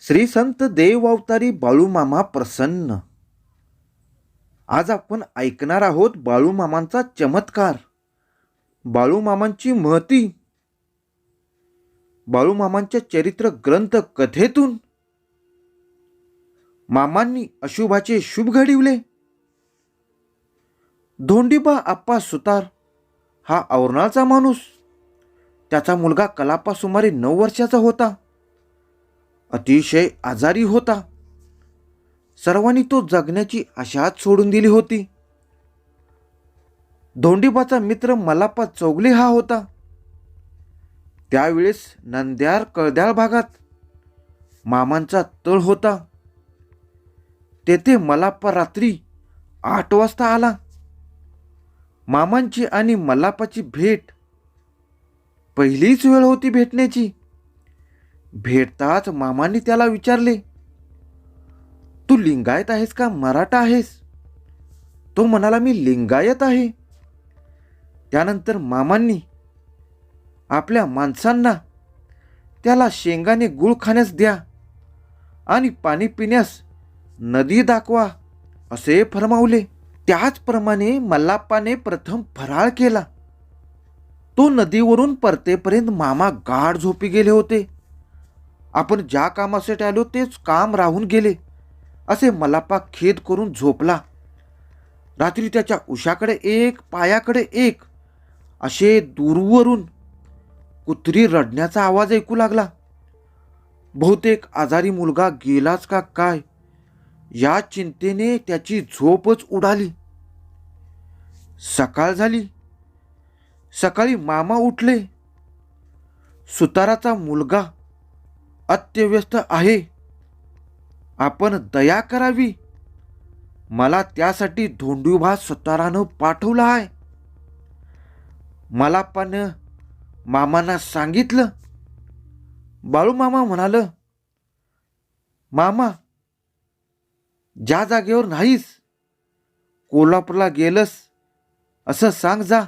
श्री संत देव अवतारी बाळूमामा प्रसन्न. आज आपण ऐकणार आहोत बाळूमामांचा चमत्कार. बाळूमामांची महती. बाळूमामांच्या चरित्र ग्रंथ कथेतून. मामांनी अशुभाचे शुभ घडिवले. धोंडीबा आप्पा सुतार हा औरणाचा माणूस. त्याचा मुलगा कलापा सुमारे नऊ वर्षाचा होता. अतिशय आजारी होता. सर्वांनी तो जगण्याची आशाच सोडून दिली होती. धोंडीबाचा मित्र मलापा चौगले हा होता. त्यावेळेस नंद्यार कळद्याळ भागात मामांचा तळ होता. तेथे मलापा रात्री आठ वाजता आला. मामांची आणि मलापाची भेट पहिलीच वेळ होती भेटण्याची. भेटताच मामांनी त्याला विचारले तू लिंगायत आहेस का? मराठा आहेस? तो म्हणाला मी लिंगायत आहे. त्यानंतर मामांनी आपल्या माणसांना त्याला शेंगाने गुळ खाण्यास द्या आणि पाणी पिण्यास नदी दाखवा असे फरमावले. त्याचप्रमाणे मल्लाप्पाने प्रथम फराळ केला. तो नदीवरून परतेपर्यंत मामा गाढ झोपी गेले होते. आपण ज्या कामासाठी आलो तेच काम राहून गेले. असे मलापा खेद करून झोपला. रात्री त्याच्या उशाकडे एक पायाकडे एक असे दूरवरून कुत्री रडण्याचा आवाज ऐकू लागला. बहुतेक आजारी मुलगा गेलाच का काय? या चिंतेने त्याची झोपच उडाली. सकाळ झाली. सकाळी मामा उठले. सुताराचा मुलगा अत्यव्यस्त आहे. आपण दया करावी. मला त्यासाठी धोंडूभा सतारानं पाठवला आहे. मला पण मामांना सांगितलं. बाळू मामा म्हणाल मामा ज्या जागेवर नाहीस कोल्हापूरला गेलस असं सांग जा.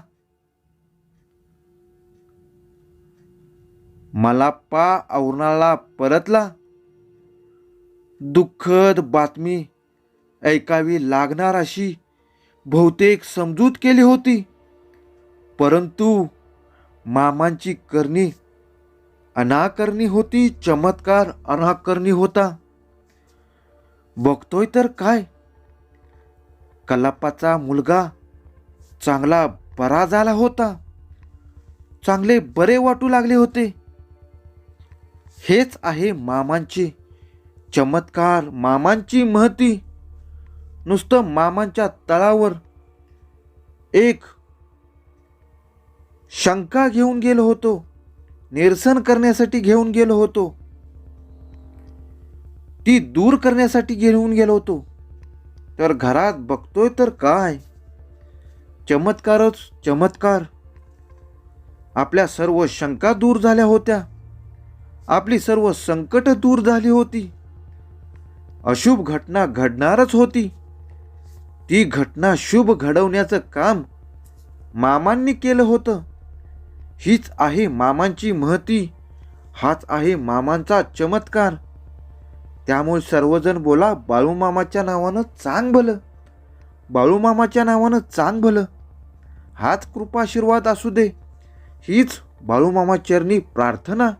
मलाप्पा औरणाला परतला. दुःखद बातमी ऐकावी लागणार अशी बहुतेक समजूत केली होती. परंतु मामांची करणी अनाकरणी होती चमत्कार अनाकरणी होता. बघतोय तर काय? कलाप्पाचा मुलगा चांगला बरा झाला होता. चांगले बरे वाटू लागले होते. हेच आहे मामांचे चमत्कार मामांची महती. नुसतं मामांच्या तळावर एक शंका घेऊन गेलो होतो निरसन करण्यासाठी घेऊन गेलो होतो. ती दूर करण्यासाठी घेऊन गेलो होतो. तर घरात बघतोय तर काय? चमत्कारच चमत्कार. आपल्या सर्व शंका दूर झाल्या होत्या. आपली सर्व संकट दूर झाली होती. अशुभ घटना घडणारच होती. ती घटना शुभ घडवण्याचं काम मामांनी केलं होतं. हीच आहे मामांची महती हाच आहे मामांचा चमत्कार. त्यामुळे सर्वजण बोला बाळूमामाच्या नावानं चांग भलं. बाळूमामाच्या नावानं चांग भलं. हाच कृपाशीर्वाद असू दे. हीच बाळूमामा चरणी प्रार्थना.